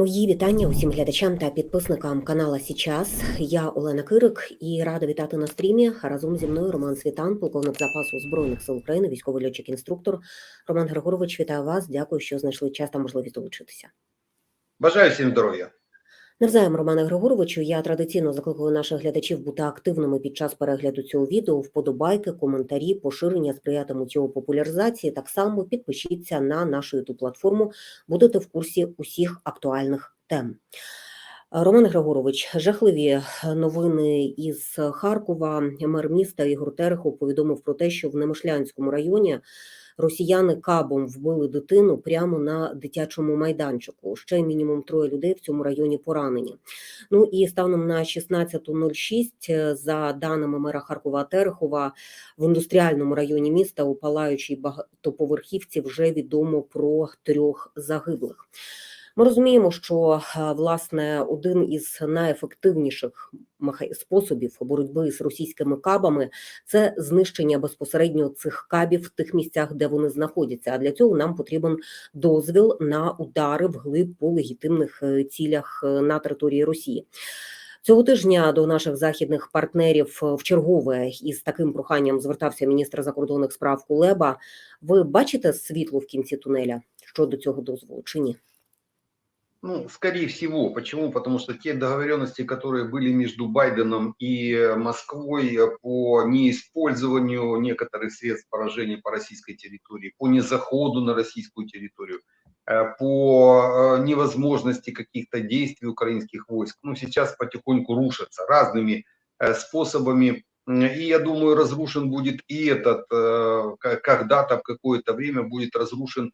Мої вітання усім глядачам та підписникам канала Січас. Я Олена Кирик і рада вітати на стрімі. Разом зі мною Роман Світан, полковник запасу збройних сил України, військовий льотчик інструктор. Роман Григорович, вітаю вас. Дякую, що знайшли час та можливість долучитися. Бажаю всім здоров'я. Навзаєм, Романе Григоровичу, я традиційно закликаю наших глядачів бути активними під час перегляду цього відео. Вподобайки, коментарі, поширення сприятимуть його популяризації. Так само підпишіться на нашу youtube платформу, будете в курсі усіх актуальних тем. Роман Григорович, жахливі новини із Харкова. Мер міста Ігор Терехов повідомив про те, що в Немишлянському районі росіяни кабом вбили дитину прямо на дитячому майданчику. Ще мінімум троє людей в цьому районі поранені. Ну і станом на 16.06, за даними мера Харкова Терехова, в індустріальному районі міста у палаючій багатоповерхівці вже відомо про трьох загиблих. Ми розуміємо, що власне один із найефективніших способів боротьби з російськими кабами це знищення безпосередньо цих кабів в тих місцях, де вони знаходяться. А для цього нам потрібен дозвіл на удари вглиб по легітимних е, цілях е, на території Росії. Цього тижня до наших західних партнерів в чергове із таким проханням звертався міністр закордонних справ Кулеба. Ви бачите світло в кінці тунеля щодо цього дозволу чи ні? Ну, скорее всего. Почему? Потому что те договоренности, которые были между Байденом и Москвой по неиспользованию некоторых средств поражения по российской территории, по незаходу на российскую территорию, э, по э, невозможности каких-то действий украинских войск, ну, сейчас потихоньку рушатся разными э, способами. И я думаю, разрушен будет и этот, когда-то в какое-то время будет разрушен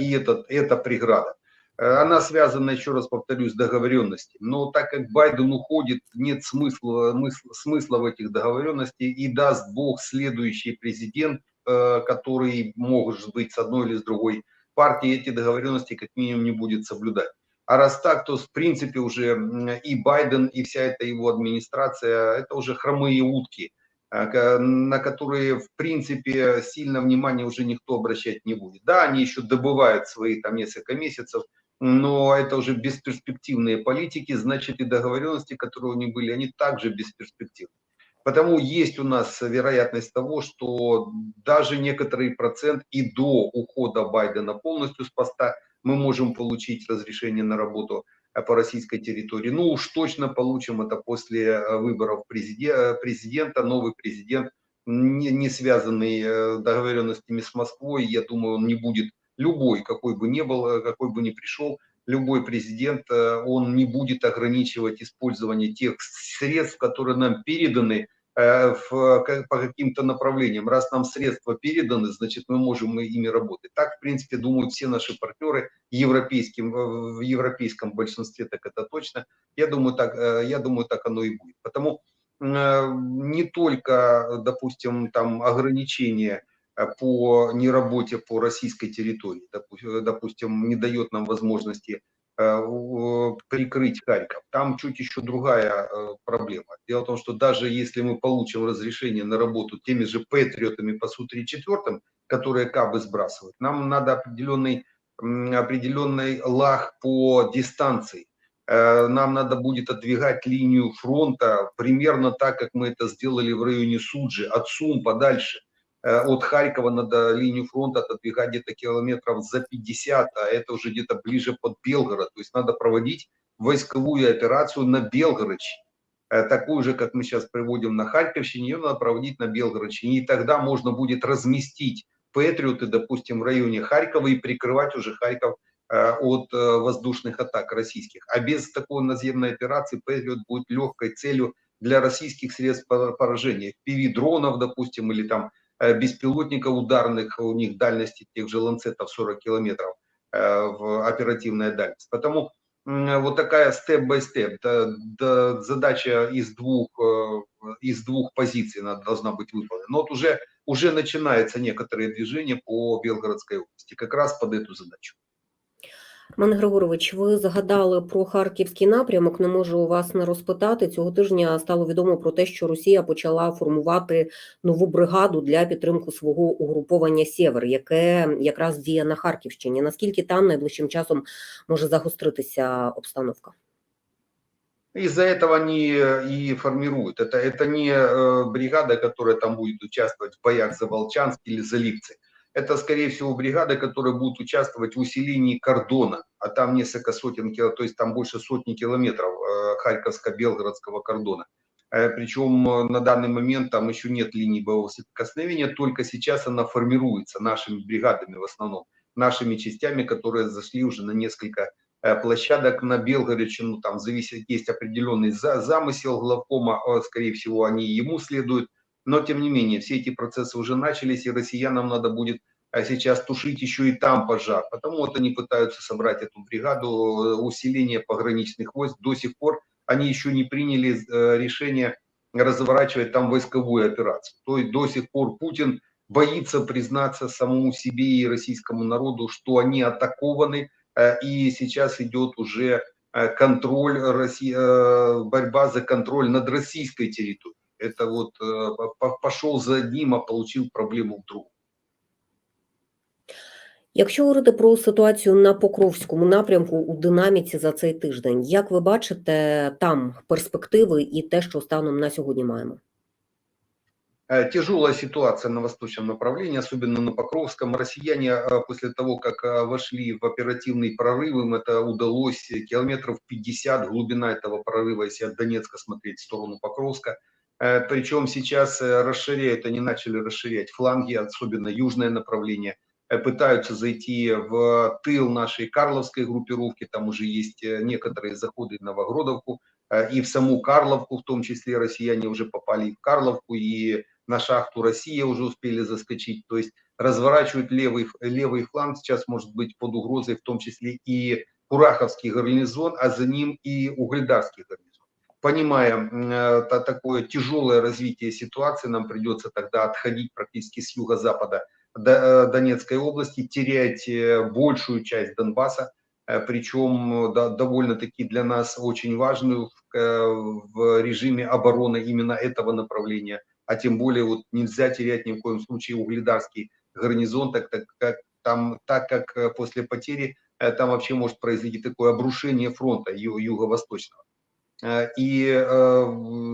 и этот, эта преграда. Э, она связана, еще раз повторюсь, с договоренностью. Но так как Байден уходит, нет смысла, смысла в этих договоренностях. И даст Бог следующий президент, э, который может быть с одной или с другой партии, эти договоренности как минимум не будет соблюдать. А раз так, то в принципе уже и Байден, и вся эта его администрация, это уже хромые утки, э, на которые в принципе сильно внимания уже никто обращать не будет. Да, они еще добывают свои там несколько месяцев, но это уже бесперспективные политики, значит и договоренности, которые у них были, они также бесперспективны. Потому есть у нас вероятность того, что даже некоторый процент и до ухода Байдена полностью с поста мы можем получить разрешение на работу э, по российской территории. Ну уж точно получим это после э, выборов президента, новый президент, не, не связанный э, договоренностями с Москвой, я думаю, он не будет любой, какой бы ни был, э, какой бы ни пришел, любой президент, э, он не будет ограничивать использование тех средств, которые нам переданы э, в, по каким-то направлениям. Раз нам средства переданы, значит, мы можем ими работать. Так, в принципе, думают все наши партнеры европейским, в европейском большинстве, так это точно. Я думаю, так, я думаю, так оно и будет. Потому не только, допустим, там ограничения по неработе по российской территории, допустим, не дает нам возможности э, прикрыть Харьков. Там чуть еще другая э, проблема. Дело в том, что даже если мы получим разрешение на работу теми же патриотами по Су-34, которые кабы сбрасывают, нам надо определенный, определенный лаг по дистанции. Нам надо будет отдвигать линию фронта примерно так, как мы это сделали в районе Суджи, от Сум подальше Э, от Харькова надо линию фронта отодвигать где-то километров за 50, а это уже где-то ближе под Белгород. То есть надо проводить войсковую операцию на Белгородчине. Э, такую же, как мы сейчас проводим на Харьковщине, ее надо проводить на Белгородчине. И тогда можно будет разместить Патриоты, допустим, в районе Харькова и прикрывать уже Харьков э, от воздушных атак российских. А без такой наземной операции Патриот будет легкой целью для российских средств поражения. PV-дронов, допустим, или там Э, беспилотников ударных, у них дальности тех же ланцетов 40 километров э, в оперативная дальность. Потому вот такая степ-бай-степ, задача из двух, э, из двух позиций должна быть выполнена. Но вот уже, уже начинается некоторые движения по Белгородской области, как раз под эту задачу. Пане Григорович, ви згадали про харківський напрямок. Не можу вас не розпитати. Цього тижня стало відомо про те, що Росія почала формувати нову бригаду для підтримки свого угруповання Сєвер, яке якраз діє на Харківщині. Наскільки там найближчим часом може загостритися обстановка? Из-за этого они и формируют. Это, это не э, бригада, которая там будет участвовать в боях за Волчанск или за Липцы. Это, скорее всего, бригада, которая будет участвовать в усилении кордона, а там несколько сотен километров, то есть там больше сотни километров э, Харьковско-Белгородского кордона. Э, Причем на данный момент там еще нет линии боевого соприкосновения, только сейчас она формируется нашими бригадами в основном, нашими частями, которые зашли уже на несколько э, площадок на Белгородчину, там зависит, есть определенный за, замысел главкома, скорее всего, они ему следуют, но тем не менее, все эти процессы уже начались, и россиянам надо будет а сейчас тушить еще и там пожар. Потому вот они пытаются собрать эту бригаду усиления пограничных войск. До сих пор они еще не приняли э, решение разворачивать там войсковую операцию. То есть до сих пор Путин боится признаться самому себе и российскому народу, что они атакованы, э, и сейчас идет уже э, контроль борьба за контроль над российской территорией. Это вот пошел за одним, а получил проблему в другом. Якщо говорити про ситуацію на Покровському напрямку у динаміці за цей тиждень, як ви бачите там перспективи і те, що станом на сьогодні маємо? Э, тяжелая ситуация на восточном направлении, особенно на Покровском. Россияне э, после того, как э, вошли в оперативный прорыв, им это удалось километров 50 глубина этого прорыва, если от Донецка смотреть в сторону Покровска. причем сейчас расширяют, они начали расширять фланги, особенно южное направление – Э, пытаются зайти в тыл нашей Карловской группировки, там уже есть э, некоторые заходы в Новогродовку, э, и в саму Карловку, в том числе россияне уже попали в Карловку, и на шахту Россия уже успели заскочить, то есть разворачивают левый, левый фланг, сейчас может быть под угрозой в том числе и Кураховский гарнизон, а за ним и Угольдарский гарнизон. Понимая э, такое тяжелое развитие ситуации, нам придется тогда отходить практически с юго-запада Э, Донецкой области, терять э, большую часть Донбасса, причем довольно-таки для нас очень важную в режиме обороны именно этого направления, а тем более вот нельзя терять ни в коем случае угледарский гарнизон, так, так, как, там, так как после потери там вообще может произойти такое обрушение фронта юго-восточного. И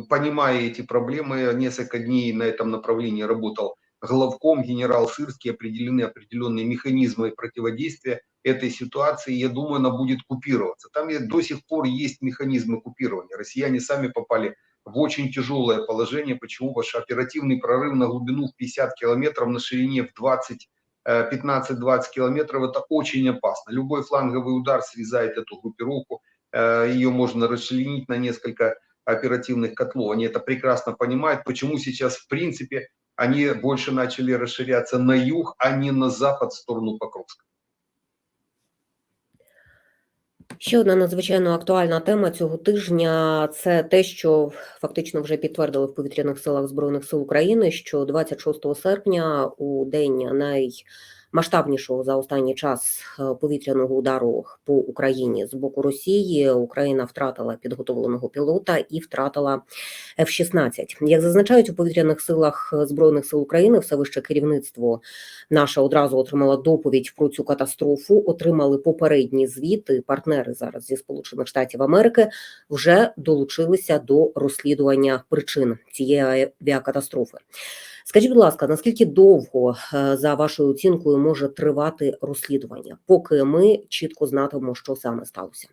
понимая эти проблемы, несколько дней на этом направлении работал главком генерал Сырский определены определенные механизмы противодействия этой ситуации, я думаю, она будет купироваться. Там до сих пор есть механизмы купирования. Россияне сами попали в очень тяжелое положение. Почему? Что оперативный прорыв на глубину в 50 километров, на ширине в 20 15-20 э, километров, это очень опасно. Любой фланговый удар срезает эту группировку, э, ее можно расчленить на несколько оперативных котлов. Они это прекрасно понимают, почему сейчас, в принципе, они больше начали расширяться на юг, а не на запад в сторону Покровска. Ще одна надзвичайно актуальна тема цього тижня це те, що фактично вже підтвердили в повітряних силах збройних сил України, що 26 серпня у день най масштабнішого за останній час е, повітряного удару по Україні з боку Росії Україна втратила підготовленого пілота і втратила F-16. Як зазначають у повітряних силах збройних сил України, все вище керівництво наше одразу отримало доповідь про цю катастрофу. Отримали попередні звіти. Партнери зараз зі Сполучених Штатів Америки вже долучилися до розслідування причин цієї авіакатастрофи. Скажіть, будь ласка, наскільки довго е, за вашою оцінкою може тривати розслідування, поки ми чітко знатимемо, що саме сталося?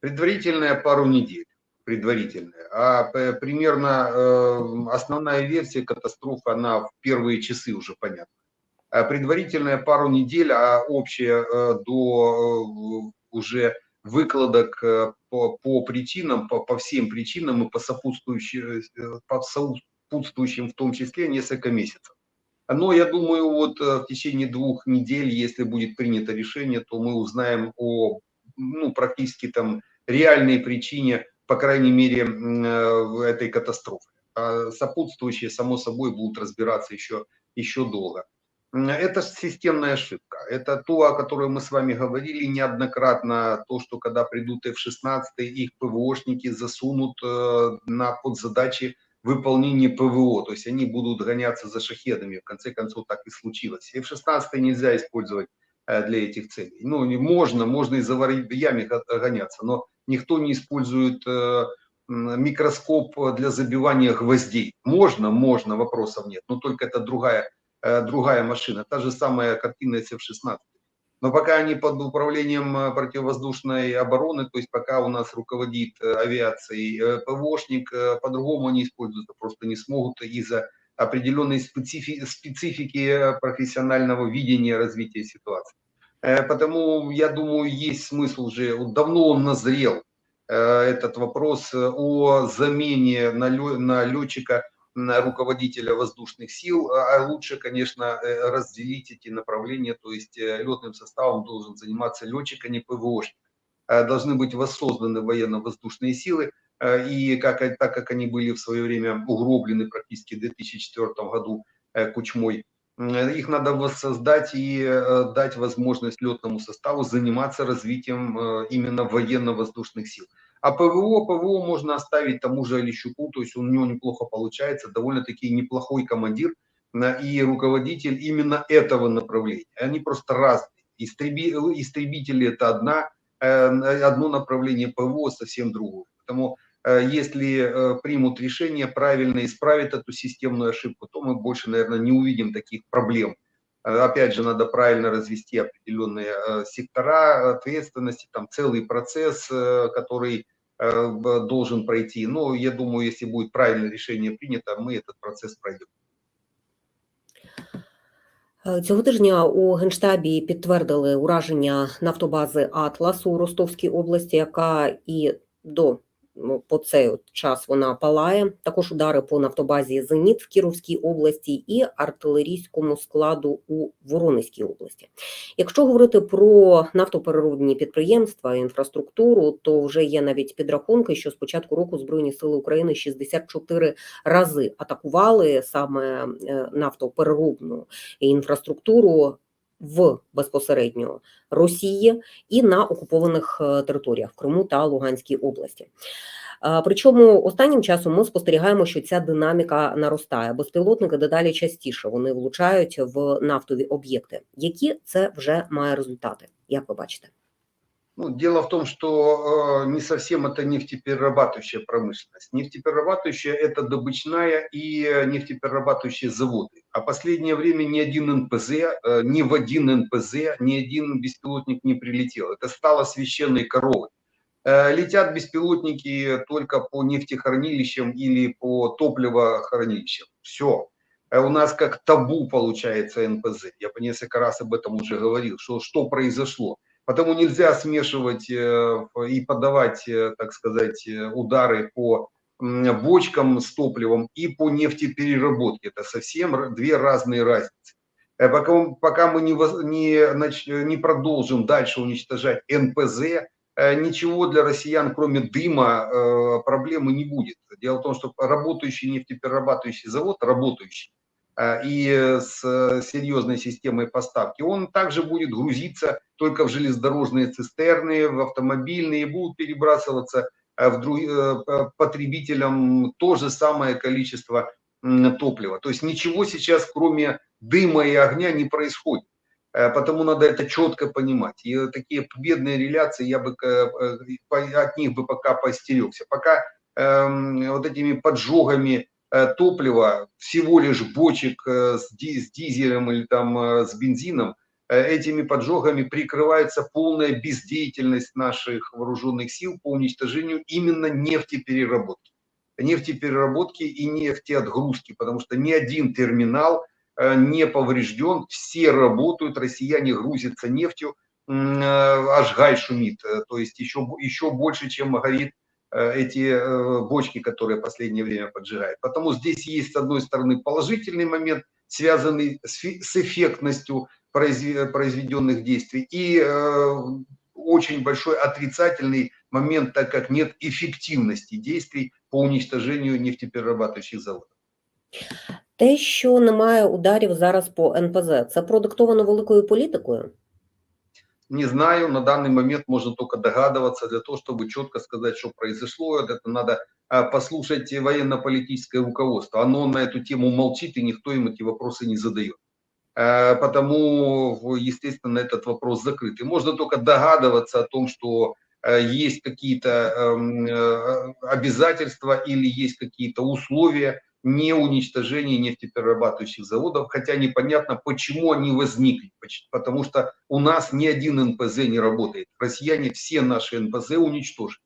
Предварительная пару недель, предварительная. А примерно э, основная версия катастрофы, она в первые часы уже понятна. А предварительная пару недель, а общая э, до э, уже выкладок по, по причинам, по, по всем причинам и по сопутствующим, по сопутствующим в том числе несколько месяцев. Но я думаю, вот э, в течение двух недель, если будет принято решение, то мы узнаем о ну, практически там реальной причине, по крайней мере, э, этой катастрофы. А сопутствующие, само собой, будут разбираться еще, еще долго. Это системная ошибка. Это то, о которой мы с вами говорили неоднократно, то, что когда придут F-16, их ПВОшники засунут э, на подзадачи выполнения ПВО, то есть они будут гоняться за шахедами. В конце концов, так и случилось. F-16 нельзя использовать э, для этих целей. Ну, можно, можно и за яме гоняться, но никто не использует э, микроскоп для забивания гвоздей. Можно, можно, вопросов нет, но только это другая Э, другая машина, та же самая картина F-16. Но пока они под управлением э, противовоздушной обороны, то есть пока у нас руководит э, авиацией ПВОшник, по-другому они используются просто не смогут из-за определенной специфики, специфики профессионального видения развития ситуации. Потому, я думаю, есть смысл уже, давно он назрел, этот вопрос о замене на летчика руководителя воздушных сил, а, а лучше, конечно, э, разделить эти направления, то есть э, летным составом должен заниматься летчик, а не ПВОшник. А, должны быть воссозданы военно-воздушные силы, и как, так как они были в свое время угроблены практически в 2004 году э, Кучмой, их надо воссоздать и дать возможность летному составу заниматься развитием именно военно-воздушных сил. А ПВО, ПВО можно оставить тому же Олещуку, то есть у него неплохо получается, довольно-таки неплохой командир и руководитель именно этого направления. Они просто разные. Истреби, истребители это одна, э, одно направление ПВО совсем другое. Поэтому э, если э, примут решение правильно исправить эту системную ошибку, то мы больше, наверное, не увидим таких проблем. Опять же, надо правильно развести определенные сектора ответственности, там целый процесс, который Э, должен пройти. Но я думаю, если будет правильное решение принято, мы этот процесс пройдем. Е, цього тижня у генштабі підтвердили ураження нафтобази Атлас у Ростовській області, яка і до Ну, по цей час вона палає. Також удари по нафтобазі Зеніт в Кіровській області і артилерійському складу у Воронезькій області. Якщо говорити про нафтопереробні підприємства, інфраструктуру, то вже є навіть підрахунки, що з початку року Збройні сили України 64 рази атакували саме е, нафтопереробну інфраструктуру в безпосередньо Росії і на окупованих е, територіях в Криму та Луганській області. Причому останнім часом ми спостерігаємо, що ця динаміка наростає. Безпілотники дедалі частіше вони влучають в нафтові об'єкти. Які це вже має результати? Як ви бачите? Ну, дело в том, что э, не совсем это нефтеперерабатывающая промышленность. Нефтеперерабатывающая – это добычная и нефтеперерабатывающие заводы. А последнее время ни один НПЗ, э, ни в один НПЗ, ни один беспилотник не прилетел. Это стало священной коровой. Э, летят беспилотники только по нефтехранилищам или по топливохранилищам. Все. Э, у нас как табу получается НПЗ. Я по несколько раз об этом уже говорил, что, что произошло. Потому нельзя смешивать э, и подавать, э, так сказать, э, удары по бочкам с топливом и по нефтепереработке. Это совсем две разные разницы. Пока, пока мы не, не, не продолжим дальше уничтожать НПЗ, ничего для россиян, кроме дыма, проблемы не будет. Дело в том, что работающий нефтеперерабатывающий завод, работающий, и с э, серьезной системой поставки, он также будет грузиться только в железнодорожные цистерны, в автомобильные, будут перебрасываться э, в друг, потребителям то же самое количество топлива. То есть ничего сейчас, кроме дыма и огня, не происходит. Потому надо это четко понимать. И такие победные реляции, я бы от них бы пока постерегся. Пока эм, вот этими поджогами Э, топлива, всего лишь бочек э, с дизелем или там э, с бензином, этими поджогами прикрывается полная бездеятельность наших вооруженных сил по уничтожению именно нефтепереработки. Нефтепереработки и нефтеотгрузки, потому что ни один терминал не поврежден, все работают, россияне грузятся нефтью, аж гай шумит, то есть еще, еще больше, чем горит Э, эти э, бочки, которые в последнее время поджигают. Потому здесь есть, с одной стороны, положительный момент, связанный с эффектностью произведенных действий, и э, очень большой отрицательный момент, так как нет эффективности действий по уничтожению нефтеперерабатывающих заводов. Те, що немає ударів зараз по НПЗ, це продиктовано великою політикою? Не знаю, на данный момент можно только догадываться. Для того, чтобы четко сказать, что произошло, это надо а, послушать военно-политическое руководство. Оно на эту тему молчит, и никто им эти вопросы не задает. А, Потому, естественно, этот вопрос закрыт. И можно только догадываться о том, что а, есть какие-то эм, э, обязательства или есть какие-то условия не уничтожения нефтеперерабатывающих заводов, хотя непонятно, почему они возникли. Поч- Потому что у нас ни один НПЗ не работает. Россияне все наши НПЗ уничтожили.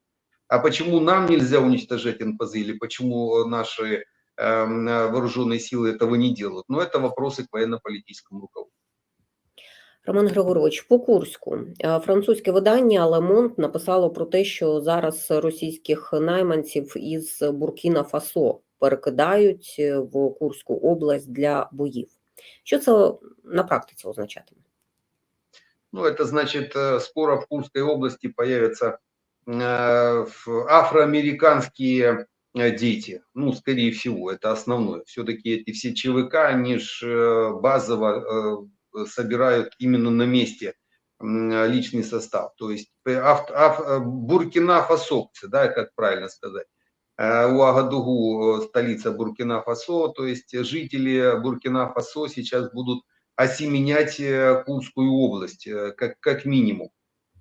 А почему нам нельзя уничтожать НПЗ или почему наши эм, э, вооруженные силы этого не делают? Но это вопросы к военно-политическому руководству. Роман Григорович, по Курську Е, французьке видання Лемонт написало про те, що зараз російських найманців із Буркіна Фасо перекидають в Курську область для боїв. Що це на практиці означатиме? Ну, это значит, э, скоро в Курской области появятся э, афроамериканские э, дети. Ну, скорее всего, это основное. Все-таки эти все ЧВК, они же базово собирают именно на месте личный состав. То есть ав- э, буркина-фасовцы, да, как правильно сказать. Э, Уагадугу, э, столица Буркина-Фасо, то есть жители Буркина-Фасо сейчас будут осеменять э, Курскую область, как, как минимум.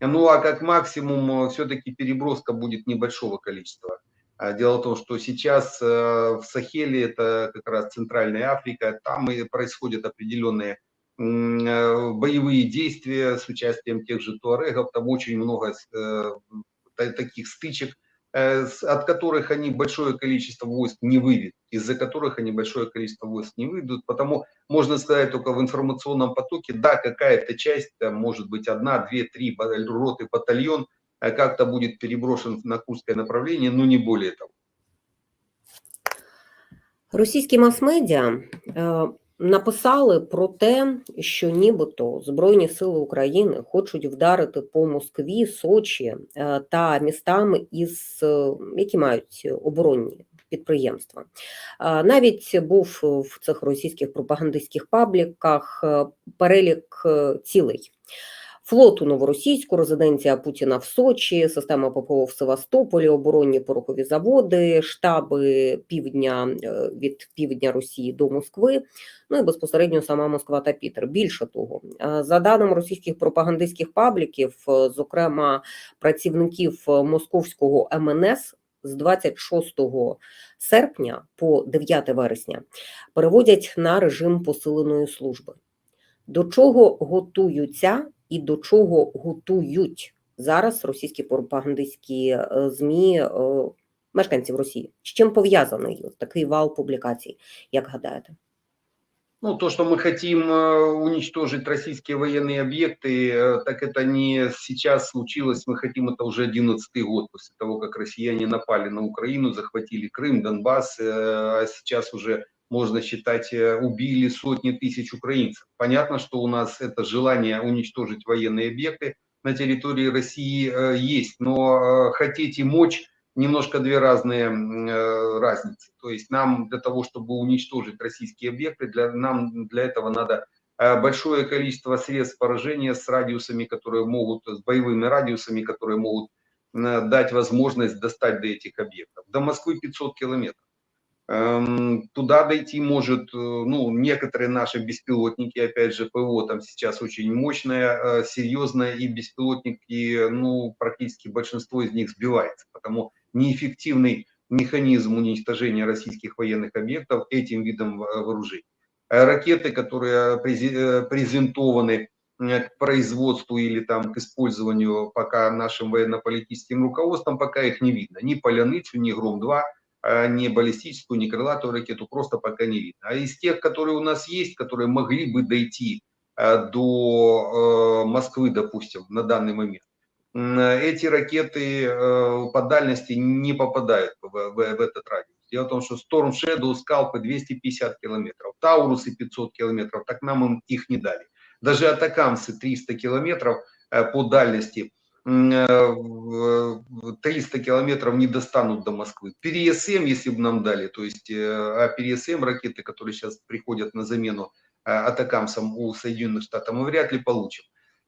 Ну а как максимум все-таки переброска будет небольшого количества. А Дело в том, что сейчас в Сахеле, это как раз Центральная Африка, там и происходят определенные боевые действия с участием тех же туарегов, там очень много та- таких стычек, от которых они большое количество войск не выведут, из-за которых они большое количество войск не выведут, потому можно сказать только в информационном потоке, да, какая-то часть, там, может быть, одна, две, три ба- роты, батальон, э, как-то будет переброшен на Курское направление, но не более того. Російські мас-медіа е, написали про те, що нібито Збройні сили України хочуть вдарити по Москві, Сочі е, та містам, із, е, які мають оборонні підприємства. Е, Навіть був в цих російських пропагандистських пабліках перелік цілей. Флоту новоросійську, резиденція Путіна в Сочі, система ППО в Севастополі, оборонні порохові заводи, штаби півдня е, від півдня Росії до Москви, ну і безпосередньо сама Москва та Пітер. Більше того, е, за даними російських пропагандистських пабліків, е, зокрема працівників московського МНС. З 26 серпня по 9 вересня переводять на режим посиленої служби. До чого готуються і до чого готують зараз російські пропагандистські е, ЗМІ е, мешканців Росії? З чим пов'язаний от такий вал публікацій, як гадаєте? Ну, то, что мы хотим э, уничтожить российские военные объекты, э, так это не сейчас случилось, мы хотим это уже 11 год после того, как россияне напали на Украину, захватили Крым, Донбасс, э, а сейчас уже можно считать, э, убили сотни тысяч украинцев. Понятно, что у нас это желание уничтожить военные объекты на территории России э, есть, но э, хотеть и мочь немножко две разные разницы. То есть нам для того, чтобы уничтожить российские объекты, для, нам для этого надо большое количество средств поражения с радиусами, которые могут, с боевыми радиусами, которые могут дать возможность достать до этих объектов. До Москвы 500 километров. Эм, Туда дойти может, э, ну, некоторые наши беспилотники, опять же, ПВО там сейчас очень мощное, э, серьезное, и беспилотники, ну, практически большинство из них сбивается, потому неэффективный механизм уничтожения российских военных объектов этим видом э, вооружений. Ракеты, которые презентованы к производству или там к использованию пока нашим военно-политическим руководством, пока их не видно. Ни Поляныцу, ни Гром-2, а ни баллистическую, ни крылатую ракету просто пока не видно. А из тех, которые у нас есть, которые могли бы дойти э, до э, Москвы, допустим, на данный момент, эти ракеты э, по дальности не попадают в, в- в этот радиус. Дело в том, что Storm Shadow, скалпы 250 километров, Таурусы 500 километров, так нам им их не дали. Даже атакамсы 300 километров по дальности 300 километров не достанут до Москвы. Переэсэм, если бы нам дали, то есть э, а переэсэм ракеты, которые сейчас приходят на замену э, атакамсам у Соединенных Штатов, мы вряд ли получим.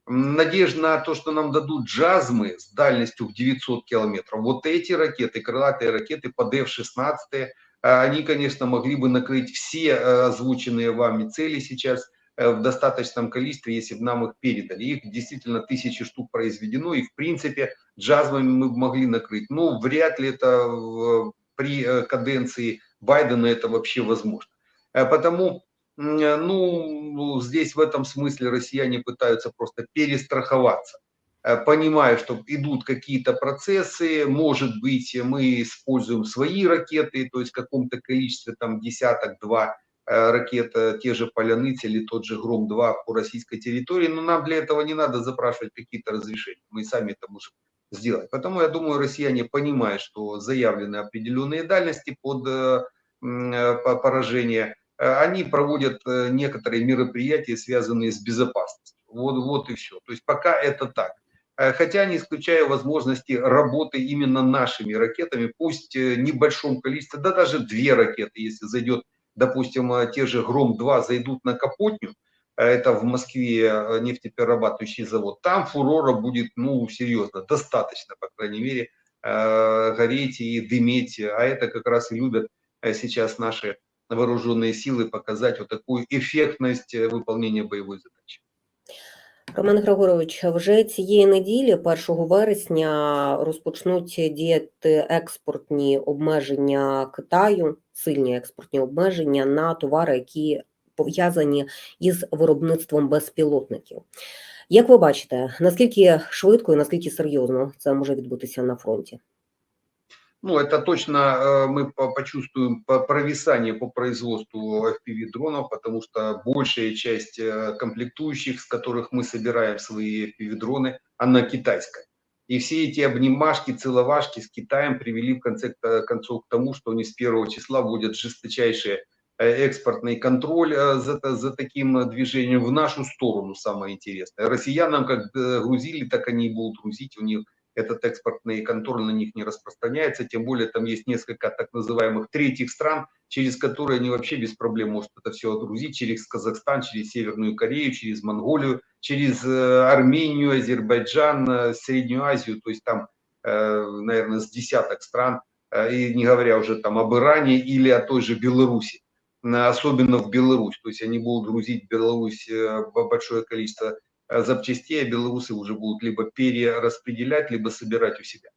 Надежда на то, что нам дадут джазмы с дальностью в 900 километров. Вот эти ракеты, крылатые ракеты под F-16, э, они, конечно, могли бы накрыть все э, озвученные вами цели сейчас э, в достаточном количестве, если бы нам их передали. Их действительно тысячи штук произведено, и в принципе джазмами мы могли накрыть. Но вряд ли это при э, каденции Байдена это вообще возможно. Э, Потому, э, ну, здесь в этом смысле россияне пытаются просто перестраховаться э, понимая, что идут какие-то процессы, может быть, мы используем свои ракеты, то есть в каком-то количестве, там, десяток-два э, ракет, э, те же Поляныцы или тот же Гром-2 по российской территории, но нам для этого не надо запрашивать какие-то разрешения, мы сами это можем сделать. Поэтому я думаю, россияне понимают, что заявлены определенные дальности под э, э, по- поражение, они проводят некоторые мероприятия, связанные с безопасностью. Вот, вот и все. То есть пока это так. Хотя не исключаю возможности работы именно нашими ракетами, пусть в небольшом количестве, да даже две ракеты, если зайдет, допустим, э, те же Гром-2 зайдут на Капотню, э, это в Москве э, нефтеперерабатывающий завод, там фурора будет, ну, серьезно, достаточно, по крайней мере, э, гореть и дыметь, а это как раз и любят сейчас наши вооруженные силы показать вот такую эффектность выполнения боевой задачи. Роман Григорович, вже цієї неділі, 1 вересня, розпочнуть діяти експортні обмеження Китаю, сильні експортні обмеження на товари, які пов'язані із виробництвом безпілотників. Як ви бачите, наскільки швидко і наскільки серйозно це може відбутися на фронті? Ну, это точно э, мы по- почувствуем по- провисание по производству FPV-дронов, потому что большая часть э, комплектующих, с которых мы собираем свои FPV-дроны, она китайская. И все эти обнимашки, целовашки с Китаем привели в конце э, концов к тому, что они с первого числа вводят жесточайший экспортный контроль за, за таким движением в нашу сторону, самое интересное. Россиянам как грузили, так они и будут грузить, у них этот экспортный контроль на них не распространяется, тем более там есть несколько так называемых третьих стран, через которые они вообще без проблем могут это все отгрузить, через Казахстан, через Северную Корею, через Монголию, через э, Армению, Азербайджан, э, Среднюю Азию, то есть там, э, наверное, с десяток стран, и не говоря уже там об Иране или о той же Беларуси, особенно в Беларусь, то есть они будут грузить в Беларусь большое количество запчастей, а белорусы уже будут либо перераспределять, либо собирать у себя.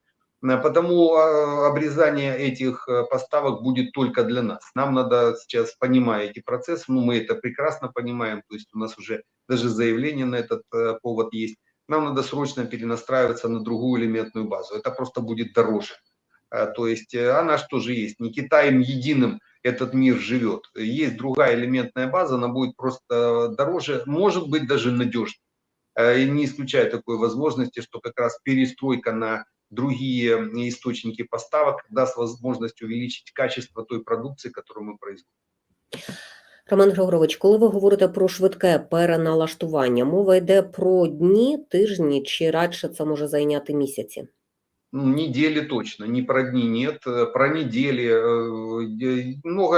Э, Потому э, обрезание этих э, поставок будет только для нас. Нам надо сейчас, понимая эти процессы, ну мы это прекрасно понимаем, то есть у нас уже даже заявление на этот э, повод есть, нам надо срочно перенастраиваться на другую элементную базу. Это просто будет дороже. Э, То есть э, она что же есть? Не Китаем единым этот мир живет. Есть другая элементная база, она будет просто дороже, может быть даже надежнее. Э, И не исключаю такой возможности, что как раз перестройка на другие источники поставок даст возможность увеличить качество той продукции, которую мы производим. Роман Григорович, коли ви говорите про швидке переналаштування, мова йде про дні, тижні чи радше це може зайняти місяці? Ну, недели точно, не про дни нет, э, про недели. э, э, Много,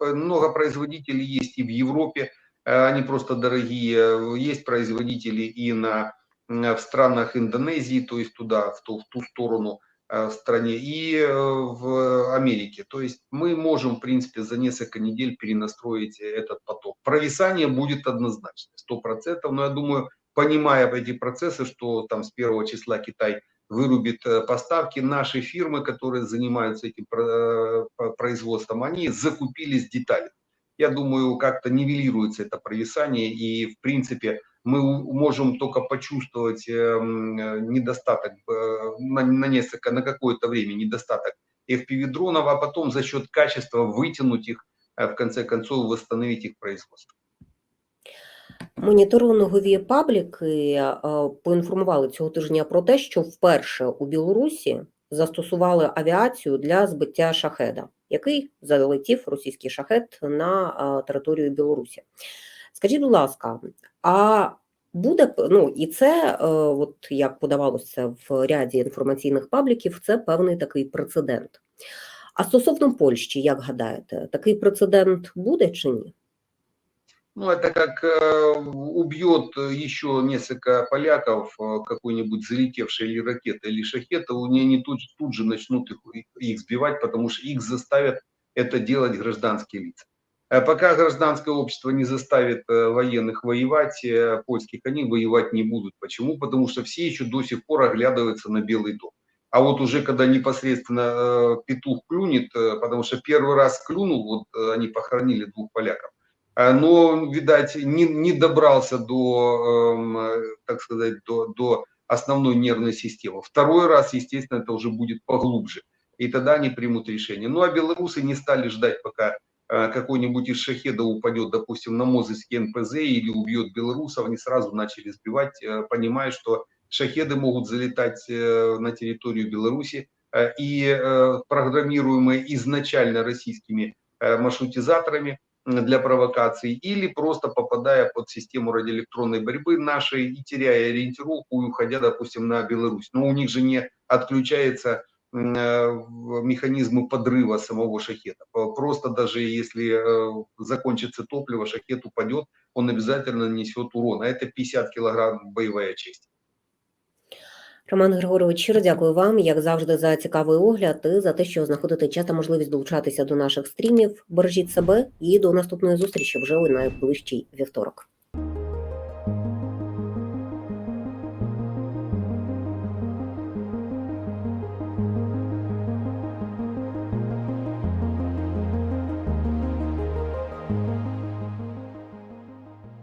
э, много производителей есть и в Европе, э, они просто дорогие. Э, Есть производители и на, в странах Индонезии, то есть туда, в ту, в ту сторону э, в стране, и э, в Америке. То есть мы можем, в принципе, за несколько недель перенастроить этот поток. Провисание будет однозначно, сто процентов, но я думаю, понимая эти процессы, что там с первого числа Китай вырубит э, поставки. Наши фирмы, которые занимаются этим про- э, производством, они закупились детали. Я думаю, как-то нивелируется это провисание, и в принципе мы у- можем только почувствовать эм, э, недостаток э, на, на несколько, на какое-то время недостаток FPV-дронов, а потом за счет качества вытянуть их, э, в конце концов восстановить их производство. Моніторингові пабліки е, поінформували цього тижня про те, що вперше у Білорусі застосували авіацію для збиття шахеда, який залетів російський шахет на територію Білорусі. Скажіть, будь ласка, а Буде ну і це, е, от як подавалося в ряді інформаційних пабліків, це певний такий прецедент. А стосовно Польщі, як гадаєте, такий прецедент буде чи ні? Ну, это как э, убьет еще несколько поляков э, какой-нибудь залетевшей или ракетой, или шахета, у нее не тут, тут же начнут их, их сбивать, потому что их заставят это делать гражданские лица. А Пока гражданское общество не заставит э, военных воевать, э, польских, они воевать не будут. Почему? Потому что все еще до сих пор оглядываются на Белый дом. А вот уже когда непосредственно э, петух клюнет, э, потому что первый раз клюнул, вот э, они похоронили двух поляков, но, видать, не, не добрался до, эм, э, так сказать, до, до основной нервной системы. Второй раз, естественно, это уже будет поглубже. И тогда они примут решение. Ну, а белорусы не стали ждать, пока э, какой-нибудь из шахедов упадет, допустим, на Мозырский НПЗ или убьет белорусов, они сразу начали сбивать, э, понимая, что шахеды могут залетать э, на территорию Беларуси, э, и э, программируемые изначально российскими э, маршрутизаторами для провокаций, или просто попадая под систему радиоэлектронной борьбы нашей и теряя ориентировку и уходя, допустим, на Беларусь. Но у них же не отключается э, механизмы подрыва самого шахета. Просто даже если э, закончится топливо, шахет упадет, он обязательно нанесет урон. А это 50 килограмм боевая честь. Роман Григорович, щиро дякую вам, як завжди, за цікавий огляд і за те, що знаходите час та можливість долучатися до наших стрімів. Бережіть себе і до наступної зустрічі вже у найближчий вівторок.